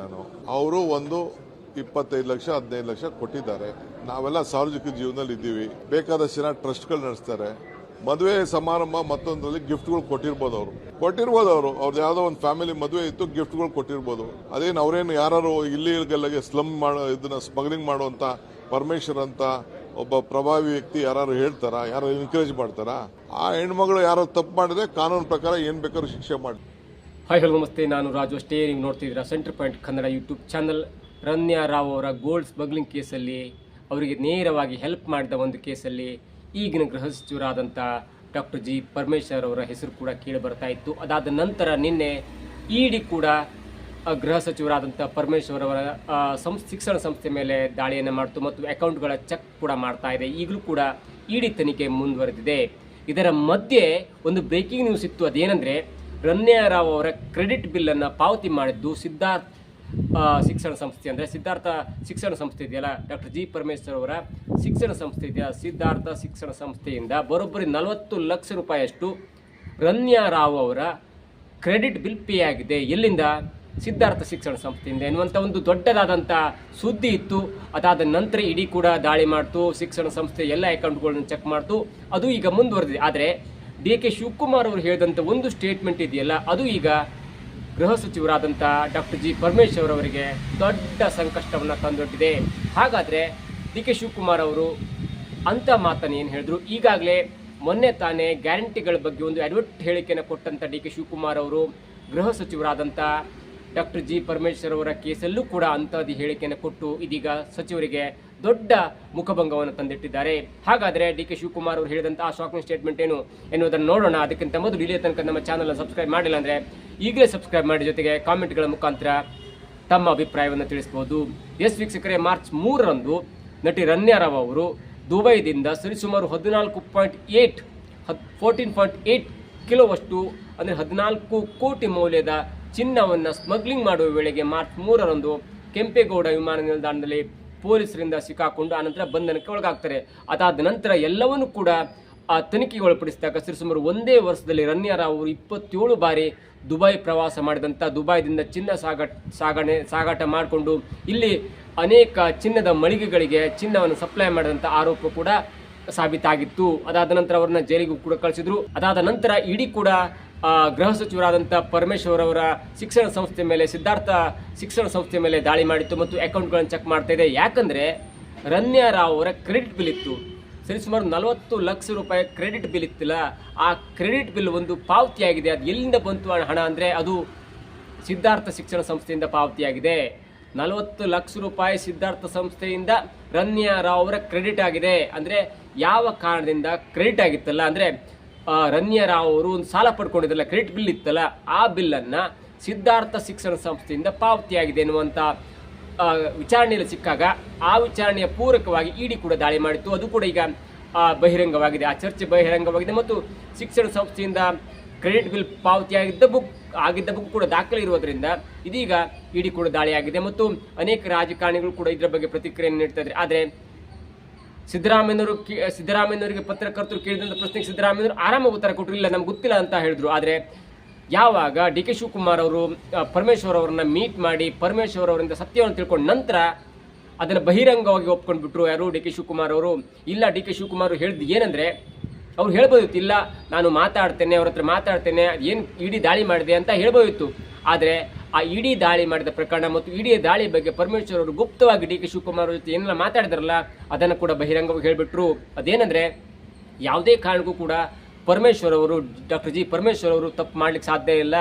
ನಾನು. ಅವರು ಒಂದು ಇಪ್ಪತ್ತೈದು ಲಕ್ಷ, ಹದಿನೈದು ಲಕ್ಷ ಕೊಟ್ಟಿದ್ದಾರೆ. ನಾವೆಲ್ಲ ಸಾರ್ವಜನಿಕ ಜೀವನದಲ್ಲಿ ಇದ್ದೀವಿ. ಬೇಕಾದಷ್ಟು ಜನ ಟ್ರಸ್ಟ್ಗಳು ನಡೆಸ್ತಾರೆ. ಮದುವೆ ಸಮಾರಂಭ ಮತ್ತೊಂದರಲ್ಲಿ ಗಿಫ್ಟ್ಗಳು ಕೊಟ್ಟಿರ್ಬೋದು ಅವರು. ಕೊಟ್ಟಿರ್ಬೋದು ಅವರು. ಅವ್ರದ್ದು ಯಾವುದೋ ಒಂದು ಫ್ಯಾಮಿಲಿ ಮದುವೆ ಇತ್ತು, ಗಿಫ್ಟ್ಗಳು ಕೊಟ್ಟಿರ್ಬೋದು. ಅದೇನು ಅವ್ರೇನು ಯಾರು ಇಲ್ಲಿ ಇಲ್ಗಲ್ಲಾಗೆ ಸ್ಲಮ್ ಮಾಡೋ, ಇದನ್ನ ಸ್ಮಗ್ಲಿಂಗ್ ಮಾಡುವಂತ ಪರಮೇಶ್ವರ್ ಅಂತ ಒಬ್ಬ ಪ್ರಭಾವಿ ವ್ಯಕ್ತಿ ಯಾರು ಹೇಳ್ತಾರ? ಯಾರು ಎನ್ಕರೇಜ್ ಮಾಡ್ತಾರಾ? ಆ ಹೆಣ್ಮಗಳು ಯಾರು ತಪ್ಪು ಮಾಡಿದ್ರೆ ಕಾನೂನು ಪ್ರಕಾರ ಏನು ಬೇಕಾದ್ರೂ ಶಿಕ್ಷೆ ಮಾಡಿ. ಹಾಯ್ ಹಲೋ ನಮಸ್ತೆ. ನಾನು ರಾಜು ಅಷ್ಟೇ. ನೀವು ನೋಡ್ತಿದ್ದೀರಾ centre point Kannada YouTube channel Ranya Rao ಅವರ ಗೋಲ್ಡ್ ಸ್ಮಗ್ಲಿಂಗ್ ಕೇಸಲ್ಲಿ ಅವರಿಗೆ ನೇರವಾಗಿ ಹೆಲ್ಪ್ ಮಾಡಿದ ಒಂದು ಕೇಸಲ್ಲಿ ಈಗಿನ ಗೃಹ ಸಚಿವರಾದಂಥ ಡಾಕ್ಟರ್ ಜಿ ಪರಮೇಶ್ವರ್ ಅವರ ಹೆಸರು ಕೂಡ ಕೇಳಿ ಬರ್ತಾ ಇತ್ತು. ಅದಾದ ನಂತರ ನಿನ್ನೆ ಇಡಿ ಕೂಡ ಆ, ಗೃಹ ಸಚಿವರಾದಂಥ ಪರಮೇಶ್ವರ್ ಅವರ ಸಂಸ್ ಶಿಕ್ಷಣ ಸಂಸ್ಥೆ ಮೇಲೆ ದಾಳಿಯನ್ನು ಮಾಡಿತು ಮತ್ತು ಅಕೌಂಟ್ಗಳ ಚೆಕ್ ಕೂಡ ಮಾಡ್ತಾ ಇದೆ. ಈಗಲೂ ಕೂಡ ಇಡಿ ತನಿಖೆ ಮುಂದುವರೆದಿದೆ. ಇದರ ಮಧ್ಯೆ ಒಂದು ಬ್ರೇಕಿಂಗ್ ನ್ಯೂಸ್ ಇತ್ತು. ಅದೇನೆಂದರೆ ರನ್ಯಾ ರಾವ್ ಅವರ ಕ್ರೆಡಿಟ್ ಬಿಲ್ಲನ್ನು ಪಾವತಿ ಮಾಡಿದ್ದು ಸಿದ್ಧಾರ್ಥ ಶಿಕ್ಷಣ ಸಂಸ್ಥೆ ಅಂದರೆ ಸಿದ್ಧಾರ್ಥ ಶಿಕ್ಷಣ ಸಂಸ್ಥೆ ಇದೆಯಲ್ಲ? ಡಾಕ್ಟರ್ ಜಿ ಪರಮೇಶ್ವರ್ ಅವರ ಶಿಕ್ಷಣ ಸಂಸ್ಥೆ ಇದೆಯಾ? ಸಿದ್ಧಾರ್ಥ ಶಿಕ್ಷಣ ಸಂಸ್ಥೆಯಿಂದ ಬರೋಬ್ಬರಿ ನಲವತ್ತು ಲಕ್ಷ ರೂಪಾಯಿಯಷ್ಟು ರಾವ್ ಅವರ ಕ್ರೆಡಿಟ್ ಬಿಲ್ ಪೇ ಆಗಿದೆ. ಎಲ್ಲಿಂದ? ಸಿದ್ಧಾರ್ಥ ಶಿಕ್ಷಣ ಸಂಸ್ಥೆಯಿಂದ. ಎನ್ನುವಂಥ ಒಂದು ದೊಡ್ಡದಾದಂಥ ಸುದ್ದಿ ಇತ್ತು. ಅದಾದ ನಂತರ ಇಡೀ ಕೂಡ ದಾಳಿ ಮಾಡ್ತು. ಶಿಕ್ಷಣ ಸಂಸ್ಥೆ ಎಲ್ಲ ಅಕೌಂಟ್ಗಳನ್ನು ಚೆಕ್ ಮಾಡ್ತು. ಅದು ಈಗ ಮುಂದುವರೆದಿದೆ. ಆದರೆ ಡಿ ಕೆ ಶಿವಕುಮಾರ್ ಅವರು ಹೇಳಿದಂಥ ಒಂದು ಸ್ಟೇಟ್ಮೆಂಟ್ ಇದೆಯಲ್ಲ, ಅದು ಈಗ ಗೃಹ ಸಚಿವರಾದಂಥ ಡಾಕ್ಟರ್ ಜಿ ಪರಮೇಶ್ವರ್ ಅವರಿಗೆ ದೊಡ್ಡ ಸಂಕಷ್ಟವನ್ನು ತಂದೊಡ್ಡಿದೆ. ಹಾಗಾದರೆ ಡಿ ಕೆ ಶಿವಕುಮಾರ್ ಅವರು ಅಂತ ಮಾತನ್ನು ಏನು ಹೇಳಿದ್ರು? ಈಗಾಗಲೇ ಮೊನ್ನೆ ತಾನೇ ಗ್ಯಾರಂಟಿಗಳ ಬಗ್ಗೆ ಒಂದು ಅಡ್ವರ್ಟ್ ಹೇಳಿಕೆಯನ್ನು ಕೊಟ್ಟಂಥ ಡಿ ಕೆ ಶಿವಕುಮಾರ್ ಅವರು, ಗೃಹ ಸಚಿವರಾದಂಥ ಡಾಕ್ಟರ್ ಜಿ ಪರಮೇಶ್ವರ್ ಅವರ ಕೇಸಲ್ಲೂ ಕೂಡ ಅಂಥದ್ದು ಹೇಳಿಕೆಯನ್ನು ಕೊಟ್ಟು ಇದೀಗ ಸಚಿವರಿಗೆ ದೊಡ್ಡ ಮುಖಭಂಗವನ್ನು ತಂದಿಟ್ಟಿದ್ದಾರೆ. ಹಾಗಾದರೆ ಡಿ ಕೆ ಶಿವಕುಮಾರ್ ಅವರು ಹೇಳಿದಂಥ ಆ ಶಾಕಿಂಗ್ ಸ್ಟೇಟ್ಮೆಂಟ್ ಏನು ಎನ್ನುವುದನ್ನು ನೋಡೋಣ. ಅದಕ್ಕಿಂತ ಮೊದಲು ಇಲ್ಲಿಯ ತನಕ ನಮ್ಮ ಚಾನಲ್ ಸಬ್ಸ್ಕ್ರೈಬ್ ಮಾಡಿಲ್ಲ ಅಂದರೆ ಈಗಲೇ ಸಬ್ಸ್ಕ್ರೈಬ್ ಮಾಡಿ ಜೊತೆಗೆ ಕಾಮೆಂಟ್ಗಳ ಮುಖಾಂತರ ತಮ್ಮ ಅಭಿಪ್ರಾಯವನ್ನು ತಿಳಿಸಬಹುದು ಎಸ್ ವೀಕ್ಷಕರೇ, ಮಾರ್ಚ್ ಮೂರರಂದು ನಟಿ ರನ್ಯಾ ರಾವ್ ಅವರು ದುಬೈದಿಂದ ಸರಿಸುಮಾರು ಹದಿನಾಲ್ಕು ಪಾಯಿಂಟ್ ಏಟ್ ಹತ್ ಫೋರ್ಟೀನ್ ಪಾಯಿಂಟ್ ಏಯ್ಟ್ ಕಿಲೋವಷ್ಟು, ಅಂದರೆ ಹದಿನಾಲ್ಕು ಕೋಟಿ ಮೌಲ್ಯದ ಚಿನ್ನವನ್ನು ಸ್ಮಗ್ಲಿಂಗ್ ಮಾಡುವ ವೇಳೆಗೆ ಮಾರ್ಚ್ ಮೂರರಂದು ಕೆಂಪೇಗೌಡ ವಿಮಾನ ನಿಲ್ದಾಣದಲ್ಲಿ ಪೊಲೀಸರಿಂದ ಸಿಕ್ಕಾಕೊಂಡು ಆನಂತರ ಬಂಧನಕ್ಕೆ ಒಳಗಾಗ್ತಾರೆ. ಅದಾದ ನಂತರ ಎಲ್ಲವನ್ನೂ ಕೂಡ ಆ ತನಿಖೆಗೆ ಒಳಪಡಿಸಿದಾಗ ಸರಿಸುಮಾರು ಒಂದೇ ವರ್ಷದಲ್ಲಿ ರನ್ಯಾ ರಾವ್ ಅವರು ಇಪ್ಪತ್ತೇಳು ಬಾರಿ ದುಬೈ ಪ್ರವಾಸ ಮಾಡಿದಂಥ ದುಬೈದಿಂದ ಚಿನ್ನ ಸಾಗಾಟ ಸಾಗಣೆ, ಸಾಗಾಟ ಮಾಡಿಕೊಂಡು ಇಲ್ಲಿ ಅನೇಕ ಚಿನ್ನದ ಮಳಿಗೆಗಳಿಗೆ ಚಿನ್ನವನ್ನು ಸಪ್ಲೈ ಮಾಡಿದಂಥ ಆರೋಪ ಕೂಡ ಸಾಬೀತಾಗಿತ್ತು. ಅದಾದ ನಂತರ ಅವರನ್ನ ಜೈಲಿಗೂ ಕೂಡ ಕಳಿಸಿದ್ರು. ಅದಾದ ನಂತರ ಇಡೀ ಕೂಡ ಗೃಹ ಸಚಿವರಾದಂಥ ಪರಮೇಶ್ವರ್ ಅವರ ಶಿಕ್ಷಣ ಸಂಸ್ಥೆ ಮೇಲೆ, ಸಿದ್ಧಾರ್ಥ ಶಿಕ್ಷಣ ಸಂಸ್ಥೆ ಮೇಲೆ ದಾಳಿ ಮಾಡಿತ್ತು ಮತ್ತು ಅಕೌಂಟ್ಗಳನ್ನು ಚೆಕ್ ಮಾಡ್ತಾ ಇದೆ. ಯಾಕಂದ್ರೆ ರನ್ಯಾ ರಾವ್ ಅವರ ಕ್ರೆಡಿಟ್ ಬಿಲ್ ಇತ್ತು. ಸರಿಸುಮಾರು ನಲವತ್ತು ಲಕ್ಷ ರೂಪಾಯಿ ಕ್ರೆಡಿಟ್ ಬಿಲ್ ಇತ್ತಿಲ್ಲ, ಆ ಕ್ರೆಡಿಟ್ ಬಿಲ್ ಒಂದು ಪಾವತಿಯಾಗಿದೆ ಅದು ಎಲ್ಲಿಂದ ಬಂತು ಹಣ ಅಂದರೆ ಅದು ಸಿದ್ಧಾರ್ಥ ಶಿಕ್ಷಣ ಸಂಸ್ಥೆಯಿಂದ ಪಾವತಿಯಾಗಿದೆ ನಲವತ್ತು ಲಕ್ಷ ರೂಪಾಯಿ ಸಿದ್ಧಾರ್ಥ ಸಂಸ್ಥೆಯಿಂದ ರನ್ಯಾ ರಾವ್ ಅವರ ಕ್ರೆಡಿಟ್ ಆಗಿದೆ. ಅಂದರೆ ಯಾವ ಕಾರಣದಿಂದ ಕ್ರೆಡಿಟ್ ಆಗಿತ್ತಲ್ಲ, ಅಂದರೆ ರನ್ಯರಾವ್ ಅವರು ಒಂದು ಸಾಲ ಪಡ್ಕೊಂಡಿದ್ರಲ್ಲ ಕ್ರೆಡಿಟ್ ಬಿಲ್ ಇತ್ತಲ್ಲ, ಆ ಬಿಲ್ಲನ್ನು ಸಿದ್ಧಾರ್ಥ ಶಿಕ್ಷಣ ಸಂಸ್ಥೆಯಿಂದ ಪಾವತಿಯಾಗಿದೆ ಎನ್ನುವಂಥ ವಿಚಾರಣೆಯಲ್ಲಿ ಸಿಕ್ಕಾಗ, ಆ ವಿಚಾರಣೆಯ ಪೂರಕವಾಗಿ ಇಡಿ ಕೂಡ ದಾಳಿ ಮಾಡಿತ್ತು. ಅದು ಕೂಡ ಈಗ ಬಹಿರಂಗವಾಗಿದೆ. ಆ ಚರ್ಚೆ ಬಹಿರಂಗವಾಗಿದೆ ಮತ್ತು ಶಿಕ್ಷಣ ಸಂಸ್ಥೆಯಿಂದ ಕ್ರೆಡಿಟ್ ಬಿಲ್ ಪಾವತಿಯಾಗಿದ್ದ ಬುಕ್ ಆಗಿದ್ದ ಬುಕ್ ಕೂಡ ದಾಖಲೆ ಇರುವುದರಿಂದ ಇದೀಗ ಇಡಿ ಕೂಡ ದಾಳಿಯಾಗಿದೆ. ಮತ್ತು ಅನೇಕ ರಾಜಕಾರಣಿಗಳು ಕೂಡ ಇದರ ಬಗ್ಗೆ ಪ್ರತಿಕ್ರಿಯೆ ನೀಡ್ತಾ ಇದ್ದಾರೆ. ಆದರೆ ಸಿದ್ದರಾಮಯ್ಯನವರು ಸಿದ್ದರಾಮಯ್ಯನವರಿಗೆ ಪತ್ರಕರ್ತರು ಕೇಳಿದಂಥ ಪ್ರಶ್ನೆಗೆ ಸಿದ್ದರಾಮಯ್ಯನವರು ಆರಾಮಾಗಿ ಉತ್ತರ ಕೊಟ್ಟಿರಲಿಲ್ಲ, ನಮ್ಗೆ ಗೊತ್ತಿಲ್ಲ ಅಂತ ಹೇಳಿದ್ರು. ಆದರೆ ಯಾವಾಗ ಡಿ ಕೆ ಶಿವಕುಮಾರ್ ಅವರು ಪರಮೇಶ್ವರ್ ಅವರನ್ನು ಮೀಟ್ ಮಾಡಿ ಪರಮೇಶ್ವರ್ ಅವರಿಂದ ಸತ್ಯವನ್ನು ತಿಳ್ಕೊಂಡ ನಂತರ ಅದನ್ನು ಬಹಿರಂಗವಾಗಿ ಒಪ್ಕೊಂಡು ಬಿಟ್ರು ಯಾರು ಡಿ ಕೆ ಶಿವಕುಮಾರ್ ಅವರು. ಇಲ್ಲ, ಡಿ ಕೆ ಶಿವಕುಮಾರ್ ಹೇಳಿದ್ದು ಏನಂದರೆ, ಅವ್ರು ಹೇಳ್ಬೋದಿತ್ತು, ಇಲ್ಲ, ನಾನು ಮಾತಾಡ್ತೇನೆ, ಅವ್ರ ಹತ್ರ ಮಾತಾಡ್ತೇನೆ ಏನು ಇಡೀ ದಾಳಿ ಮಾಡಿದೆ ಅಂತ ಹೇಳ್ಬೋದಿತ್ತು. ಆದರೆ ಆ ಇಡೀ ದಾಳಿ ಮಾಡಿದ ಪ್ರಕರಣ ಮತ್ತು ಇಡೀ ದಾಳಿ ಬಗ್ಗೆ ಪರಮೇಶ್ವರ್ ಅವರು ಗುಪ್ತವಾಗಿ ಡಿ ಕೆ ಶಿವಕುಮಾರ್ ಜೊತೆ ಏನೆಲ್ಲ ಮಾತಾಡಿದ್ರಲ್ಲ, ಅದನ್ನು ಕೂಡ ಬಹಿರಂಗವಾಗಿ ಹೇಳಿಬಿಟ್ರು. ಅದೇನಂದ್ರೆ, ಯಾವುದೇ ಕಾರಣಕ್ಕೂ ಕೂಡ ಪರಮೇಶ್ವರ್ ಅವರು, ಡಾಕ್ಟರ್ ಜಿ ಪರಮೇಶ್ವರ್ ಅವರು ತಪ್ಪು ಮಾಡ್ಲಿಕ್ಕೆ ಸಾಧ್ಯ ಇಲ್ಲ.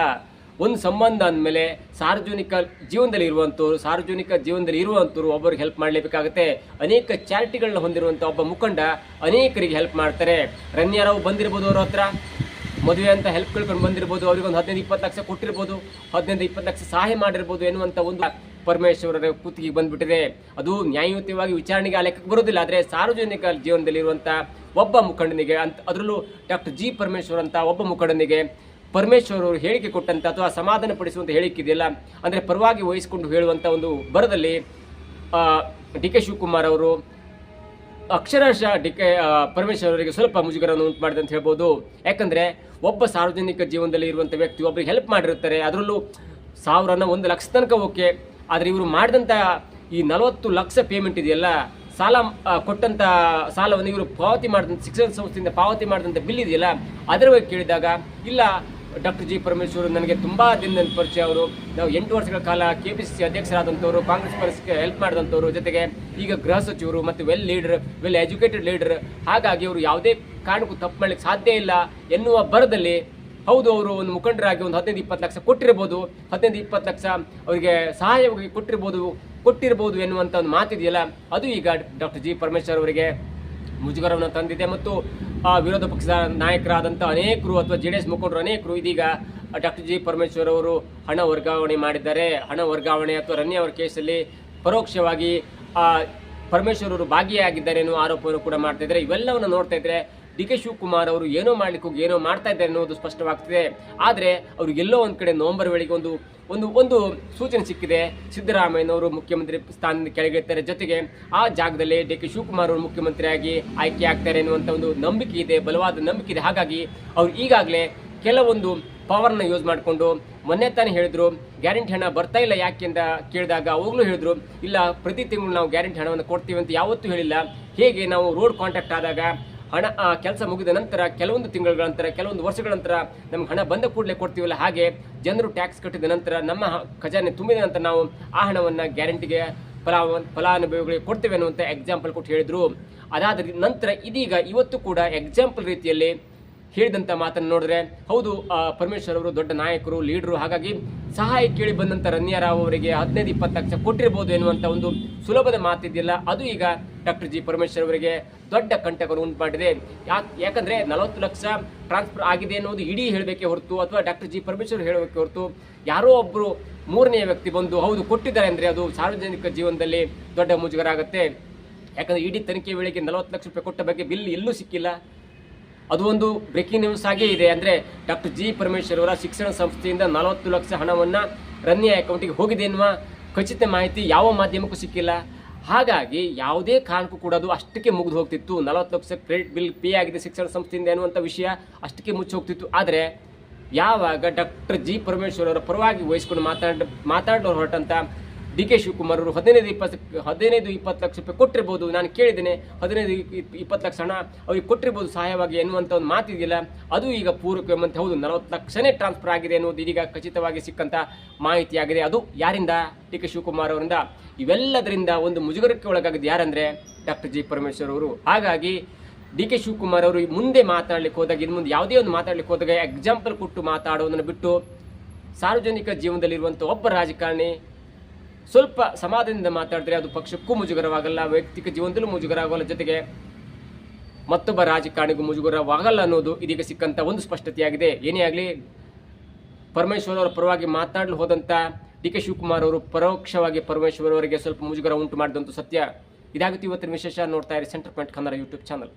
ಒಂದು ಸಂಬಂಧ ಅಂದಮೇಲೆ ಸಾರ್ವಜನಿಕ ಜೀವನದಲ್ಲಿ ಇರುವಂಥವ್ರು ಸಾರ್ವಜನಿಕ ಜೀವನದಲ್ಲಿ ಇರುವಂಥವ್ರು ಒಬ್ಬರಿಗೆ ಹೆಲ್ಪ್ ಮಾಡಲೇಬೇಕಾಗುತ್ತೆ ಅನೇಕ ಚಾರಿಟಿಗಳನ್ನ ಹೊಂದಿರುವಂಥ ಒಬ್ಬ ಮುಖಂಡ ಅನೇಕರಿಗೆ ಹೆಲ್ಪ್ ಮಾಡ್ತಾರೆ. ರನ್ಯಾರಾವ್ ಬಂದಿರ್ಬೋದು ಅವ್ರ ಹತ್ರ. ಮದುವೆ ಅಂತ ಹೆಲ್ಪ್ ಕೇಳ್ಕೊಂಡು ಬಂದಿರ್ಬೋದು ಅವ್ರಿಗೊಂದು ಹದಿನೈದು, ಇಪ್ಪತ್ತು ಲಕ್ಷ ಕೊಟ್ಟಿರ್ಬೋದು, ಹದಿನೈದು, ಇಪ್ಪತ್ತು ಲಕ್ಷ ಸಹಾಯ ಮಾಡಿರ್ಬೋದು ಎನ್ನುವಂಥ ಒಂದು ಪರಮೇಶ್ವರರ ಕೂತಿಗೆ ಬಂದ್ಬಿಟ್ಟಿದೆ. ಅದು ನ್ಯಾಯಯುತವಾಗಿ ವಿಚಾರಣೆಗೆ ಆ ಲೆಕ್ಕಕ್ಕೆ ಬರೋದಿಲ್ಲ ಆದರೆ ಸಾರ್ವಜನಿಕ ಜೀವನದಲ್ಲಿ ಇರುವಂಥ ಒಬ್ಬ ಮುಖಂಡನಿಗೆ ಅಂತ, ಅದರಲ್ಲೂ ಡಾಕ್ಟರ್ ಜಿ ಪರಮೇಶ್ವರ್ ಅಂತ ಒಬ್ಬ ಮುಖಂಡನಿಗೆ ಪರಮೇಶ್ವರ್ ಅವರು ಹೇಳಿಕೆ ಕೊಟ್ಟಂತ ಅಥವಾ ಸಮಾಧಾನ ಪಡಿಸುವಂಥ ಹೇಳಿಕೆ ಇದೆಯಲ್ಲ, ಅಂದರೆ ಪರವಾಗಿ ವಹಿಸಿಕೊಂಡು ಹೇಳುವಂಥ ಒಂದು ಬರದಲ್ಲಿ ಡಿ ಕೆ ಶಿವಕುಮಾರ್ ಅವರು ಅಕ್ಷರಶಃ ಡಿ ಕೆ ಪರಮೇಶ್ವರ್ ಅವರಿಗೆ ಸ್ವಲ್ಪ ಮುಜುಗರವನ್ನು ಉಂಟು ಮಾಡಿದೆ ಅಂತ ಹೇಳ್ಬೋದು. ಯಾಕಂದ್ರೆ ಒಬ್ಬ ಸಾರ್ವಜನಿಕ ಜೀವನದಲ್ಲಿ ಇರುವಂಥ ವ್ಯಕ್ತಿ ಒಬ್ಬರಿಗೆ ಹೆಲ್ಪ್ ಮಾಡಿರ್ತಾರೆ ಅದರಲ್ಲೂ ಸಾವಿರನ ಒಂದು ಲಕ್ಷ ತನಕ ಓಕೆ. ಆದರೆ ಇವರು ಮಾಡಿದಂಥ ಈ ನಲವತ್ತು ಲಕ್ಷ ಪೇಮೆಂಟ್ ಇದೆಯಲ್ಲ, ಸಾಲ ಕೊಟ್ಟಂಥ ಸಾಲವನ್ನು ಇವರು ಪಾವತಿ ಮಾಡಿದಂಥ ಶಿಕ್ಷಣ ಸಂಸ್ಥೆಯಿಂದ ಪಾವತಿ ಮಾಡಿದಂಥ ಬಿಲ್ ಇದೆಯಲ್ಲ, ಅದರ ಬಗ್ಗೆ ಕೇಳಿದಾಗ, ಇಲ್ಲ ಡಾಕ್ಟರ್ ಜಿ ಪರಮೇಶ್ವರ್ ನನಗೆ ತುಂಬ ದಿನದ ಪರಿಚಯ ಅವರು. ನಾವು ಎಂಟು ವರ್ಷಗಳ ಕಾಲ ಕೆ ಪಿ ಸಿ ಸಿ ಅಧ್ಯಕ್ಷರಾದಂಥವ್ರು, ಕಾಂಗ್ರೆಸ್ ಪಕ್ಷಕ್ಕೆ ಹೆಲ್ಪ್ ಮಾಡಿದಂಥವ್ರು. ಜೊತೆಗೆ ಈಗ ಗೃಹ ಸಚಿವರು ಮತ್ತು well leader well educated leader ಹಾಗಾಗಿ ಅವರು ಯಾವುದೇ ಕಾರಣಕ್ಕೂ ತಪ್ಪು ಮಾಡಲಿಕ್ಕೆ ಸಾಧ್ಯ ಇಲ್ಲ ಎನ್ನುವ ಬರದಲ್ಲಿ ಹೌದು, ಅವರು ಒಂದು ಮುಖಂಡರಾಗಿ ಒಂದು ಹದಿನೈದು, ಇಪ್ಪತ್ತು ಲಕ್ಷ ಕೊಟ್ಟಿರ್ಬೋದು. ಹದಿನೈದು, ಇಪ್ಪತ್ತು ಲಕ್ಷ ಅವರಿಗೆ ಸಹಾಯವಾಗಿ ಕೊಟ್ಟಿರ್ಬೋದು ಕೊಟ್ಟಿರ್ಬೋದು ಎನ್ನುವಂಥ ಒಂದು ಮಾತಿದೆಯಲ್ಲ, ಅದು ಈಗ ಡಾಕ್ಟರ್ ಜಿ ಪರಮೇಶ್ವರ್ ಅವರಿಗೆ ಮುಜುಗರವನ್ನು ತಂದಿದೆ. ಮತ್ತು ಆ, ವಿರೋಧ ಪಕ್ಷದ ನಾಯಕರಾದಂಥ ಅನೇಕರು ಅಥವಾ ಜೆ ಡಿ ಎಸ್ ಮುಖಂಡರು ಅನೇಕರು ಇದೀಗ ಡಾಕ್ಟರ್ ಜಿ ಪರಮೇಶ್ವರ್ ಅವರು ಹಣ ವರ್ಗಾವಣೆ ಮಾಡಿದ್ದಾರೆ. ಹಣ ವರ್ಗಾವಣೆ ಅಥವಾ ರನ್ಯ ಅವರ ಕೇಸಲ್ಲಿ ಪರೋಕ್ಷವಾಗಿ ಆ, ಪರಮೇಶ್ವರ್ ಅವರು ಭಾಗಿಯಾಗಿದ್ದಾರೆ ಎನ್ನುವ ಆರೋಪವನ್ನು ಕೂಡ ಮಾಡ್ತಾ ಇದ್ದಾರೆ. ಇವೆಲ್ಲವನ್ನು ನೋಡ್ತಾ ಇದ್ರೆ ಡಿ ಕೆ ಶಿವಕುಮಾರ್ ಅವರು ಏನೋ ಮಾಡ್ಲಿಕ್ಕೆ ಹೋಗಿ ಏನೋ ಮಾಡ್ತಾ ಇದ್ದಾರೆ ಅನ್ನೋದು ಸ್ಪಷ್ಟವಾಗ್ತಿದೆ. ಆದರೆ ಅವರು ಎಲ್ಲೋ ಒಂದ್ ಕಡೆ ನವೆಂಬರ್ ವೇಳೆಗೆ ಒಂದು ಒಂದು ಒಂದು ಸೂಚನೆ ಸಿಕ್ಕಿದೆ. ಸಿದ್ದರಾಮಯ್ಯನವರು ಮುಖ್ಯಮಂತ್ರಿ ಸ್ಥಾನದಿಂದ ಕೆಳಗಿರ್ತಾರೆ ಜೊತೆಗೆ ಆ ಜಾಗದಲ್ಲಿ ಡಿ ಕೆ ಶಿವಕುಮಾರ್ ಅವರು ಮುಖ್ಯಮಂತ್ರಿಯಾಗಿ ಆಯ್ಕೆ ಆಗ್ತಾರೆ ಅನ್ನುವಂಥ ಒಂದು ನಂಬಿಕೆ ಇದೆ, ಬಲವಾದ ನಂಬಿಕೆ ಇದೆ. ಹಾಗಾಗಿ ಅವ್ರು ಈಗಾಗಲೇ ಕೆಲವೊಂದು ಪವರ್ನ ಯೂಸ್ ಮಾಡಿಕೊಂಡು ಮೊನ್ನೆ ತಾನೇ ಹೇಳಿದ್ರು ಗ್ಯಾರಂಟಿ ಹಣ ಬರ್ತಾ ಇಲ್ಲ ಯಾಕೆ ಅಂತ ಕೇಳಿದಾಗ ಅವಾಗಲೂ ಹೇಳಿದ್ರು, ಇಲ್ಲ ಪ್ರತಿ ತಿಂಗಳು ನಾವು ಗ್ಯಾರಂಟಿ ಹಣವನ್ನು ಕೊಡ್ತೀವಿ ಅಂತ ಯಾವತ್ತೂ ಹೇಳಿಲ್ಲ. ಹೇಗೆ ನಾವು ರೋಡ್ ಕಾಂಟ್ಯಾಕ್ಟ್ ಆದಾಗ ಹಣ, ಆ ಕೆಲಸ ಮುಗಿದ ನಂತರ ಕೆಲವೊಂದು ತಿಂಗಳ ನಂತರ, ಕೆಲವೊಂದು ವರ್ಷಗಳ ನಂತರ ನಮ್ಗೆ ಹಣ ಬಂದ ಕೂಡಲೇ ಕೊಡ್ತೀವಲ್ಲ. ಹಾಗೆ ಜನರು ಟ್ಯಾಕ್ಸ್ ಕಟ್ಟಿದ ನಂತರ ನಮ್ಮ ಖಜಾನೆ ತುಂಬಿದ ನಂತರ ನಾವು ಆ ಹಣವನ್ನು ಗ್ಯಾರಂಟಿಗೆ ಫಲಾವ, ಫಲಾನುಭವಿಗಳಿಗೆ ಕೊಡ್ತೇವೆ ಅನ್ನುವಂಥ ಎಕ್ಸಾಂಪಲ್ ಕೊಟ್ಟು ಹೇಳಿದರು. ಅದಾದ ನಂತರ ಇದೀಗ ಇವತ್ತು ಕೂಡ ಎಕ್ಸಾಂಪಲ್ ರೀತಿಯಲ್ಲಿ ಹೇಳಿದಂಥ ಮಾತನ್ನು ನೋಡಿದ್ರೆ, ಹೌದು ಪರಮೇಶ್ವರ್ ಅವರು ದೊಡ್ಡ ನಾಯಕರು ಲೀಡರು ಹಾಗಾಗಿ ಸಹಾಯ ಕೇಳಿ ಬಂದಂಥ ರನ್ಯಾರಾವ್ ಅವರಿಗೆ ಹದಿನೈದು ಇಪ್ಪತ್ತು ಲಕ್ಷ ಕೊಟ್ಟಿರ್ಬೋದು ಎನ್ನುವಂಥ ಒಂದು ಸುಲಭದ ಮಾತಿದ್ದಿಲ್ಲ. ಅದು ಈಗ ಡಾಕ್ಟರ್ ಜಿ ಪರಮೇಶ್ವರ್ ಅವರಿಗೆ ದೊಡ್ಡ ಕಂಟಕವನ್ನು ಉಂಟು ಮಾಡಿದೆ. ಯಾಕೆ ಯಾಕಂದ್ರೆ ನಲವತ್ತು ಲಕ್ಷ ಟ್ರಾನ್ಸ್ಫರ್ ಆಗಿದೆ ಅನ್ನೋದು ಇಡೀ ಹೇಳಬೇಕೆ ಹೊರತು ಅಥವಾ ಡಾಕ್ಟರ್ ಜಿ ಪರಮೇಶ್ವರ್ ಹೇಳಬೇಕೆ ಹೊರತು ಯಾರೋ ಒಬ್ಬರು ಮೂರನೇ ವ್ಯಕ್ತಿ ಬಂದು ಹೌದು ಕೊಟ್ಟಿದ್ದಾರೆ ಅಂದ್ರೆ ಅದು ಸಾರ್ವಜನಿಕ ಜೀವನದಲ್ಲಿ ದೊಡ್ಡ ಮುಜುಗರ ಆಗುತ್ತೆ ಯಾಕಂದ್ರೆ ಇಡೀ ತನಿಖೆ ವೇಳೆಗೆ ನಲವತ್ತು ಲಕ್ಷ ರೂಪಾಯಿ ಕೊಟ್ಟ ಬಗ್ಗೆ ಬಿಲ್ ಎಲ್ಲೂ ಸಿಕ್ಕಿಲ್ಲ. ಅದು ಒಂದು ಬ್ರೇಕಿಂಗ್ ನ್ಯೂಸ್ ಆಗಿ ಇದೆ. ಅಂದ್ರೆ ಡಾಕ್ಟರ್ ಜಿ ಪರಮೇಶ್ವರ್ ಅವರ ಶಿಕ್ಷಣ ಸಂಸ್ಥೆಯಿಂದ ನಲವತ್ತು ಲಕ್ಷ ಹಣವನ್ನ ರನ್ಯ ಅಕೌಂಟಿಗೆ ಹೋಗಿದೆ ಎನ್ನುವ ಖಚಿತ ಮಾಹಿತಿ ಯಾವ ಮಾಧ್ಯಮಕ್ಕೂ ಸಿಕ್ಕಿಲ್ಲ. ಹಾಗಾಗಿ ಯಾವುದೇ ಕಾರಣಕ್ಕೂ ಕೂಡ ಅದು ಅಷ್ಟಕ್ಕೆ ಮುಗಿದು ಹೋಗ್ತಿತ್ತು. ನಲವತ್ತು ಲಕ್ಷ ಕ್ರೆಡಿಟ್ ಬಿಲ್ ಪೇ ಆಗಿದೆ ಶಿಕ್ಷಣ ಸಂಸ್ಥೆಯಿಂದ ಎನ್ನುವಂಥ ವಿಷಯ ಅಷ್ಟಕ್ಕೆ ಮುಚ್ಚಿ ಹೋಗ್ತಿತ್ತು. ಆದರೆ ಯಾವಾಗ ಡಾಕ್ಟರ್ ಜಿ ಪರಮೇಶ್ವರ್ ಅವರ ಪರವಾಗಿ ವಹಿಸ್ಕೊಂಡು ಮಾತಾಡ, ಮಾತಾಡೋರು ಹೊರಟಂತ ಡಿ ಕೆ ಶಿವಕುಮಾರ್ ಅವರು ಹದಿನೈದು ಇಪ್ಪತ್ತು ಹದಿನೈದು ಇಪ್ಪತ್ತು ಲಕ್ಷ ರೂಪಾಯಿ ಕೊಟ್ಟಿರ್ಬೋದು. ನಾನು ಕೇಳಿದ್ದೇನೆ, ಹದಿನೈದು ಇಪ್- ಇಪ್ಪತ್ತು ಲಕ್ಷ ಹಣ ಅವ್ರಿಗೆ ಕೊಟ್ಟಿರ್ಬೋದು ಸಹಾಯವಾಗಿ ಎನ್ನುವಂಥ ಒಂದು ಮಾತಿದೆಯಲ್ಲ ಅದು ಈಗ ಪೂರ್ವಕ್ಕೆ ಎಂಬಂತೆ, ಹೌದು, ನಲವತ್ತು ಲಕ್ಷನೇ ಟ್ರಾನ್ಸ್ಫರ್ ಆಗಿದೆ ಅನ್ನೋದು ಇದೀಗ ಖಚಿತವಾಗಿ ಸಿಕ್ಕಂಥ ಮಾಹಿತಿಯಾಗಿದೆ. ಅದು ಯಾರಿಂದ? ಡಿ ಕೆ ಶಿವಕುಮಾರ್ ಅವರಿಂದ. ಇವೆಲ್ಲದರಿಂದ ಒಂದು ಮುಜುಗರಕ್ಕೆ ಒಳಗಾಗಿದ್ದು ಯಾರಂದರೆ? ಡಾಕ್ಟರ್ ಜಿ ಪರಮೇಶ್ವರ್ ಅವರು. ಹಾಗಾಗಿ ಡಿ ಕೆ ಶಿವಕುಮಾರ್ ಅವರು ಮುಂದೆ ಮಾತಾಡ್ಲಿಕ್ಕೆ ಹೋದಾಗ, ಇನ್ನು ಮುಂದೆ ಯಾವುದೇ ಒಂದು ಮಾತಾಡ್ಲಿಕ್ಕೆ ಹೋದಾಗ, ಎಕ್ಸಾಂಪಲ್ ಕೊಟ್ಟು ಮಾತಾಡೋದನ್ನು ಬಿಟ್ಟು ಸಾರ್ವಜನಿಕ ಜೀವನದಲ್ಲಿರುವಂಥ ಒಬ್ಬ ರಾಜಕಾರಣಿ ಸ್ವಲ್ಪ ಸಮಾಧಾನದಿಂದ ಮಾತಾಡಿದ್ರೆ ಅದು ಪಕ್ಷಕ್ಕೂ ಮುಜುಗರವಾಗಲ್ಲ, ವೈಯಕ್ತಿಕ ಜೀವನದಲ್ಲೂ ಮುಜುಗರ ಆಗೋಲ್ಲ ಜೊತೆಗೆ ಮತ್ತೊಬ್ಬ ರಾಜಕಾರಣಿಗೂ ಮುಜುಗರವಾಗಲ್ಲ ಅನ್ನೋದು ಇದೀಗ ಸಿಕ್ಕಂಥ ಒಂದು ಸ್ಪಷ್ಟತೆಯಾಗಿದೆ. ಏನೇ ಆಗಲಿ, ಪರಮೇಶ್ವರ್ ಅವರ ಪರವಾಗಿ ಮಾತನಾಡಲು ಹೋದಂತ ಡಿ ಕೆ ಶಿವಕುಮಾರ್ ಅವರು ಪರೋಕ್ಷವಾಗಿ ಪರಮೇಶ್ವರ್ ಅವರಿಗೆ ಸ್ವಲ್ಪ ಮುಜುಗರ ಉಂಟು ಮಾಡಿದಂಥ ಸತ್ಯ. ಇದಾಗುತ್ತೆ ಇವತ್ತಿನ ವಿಶೇಷ ನೋಡ್ತಾ ಇರಿ centre point Kannada YouTube channel.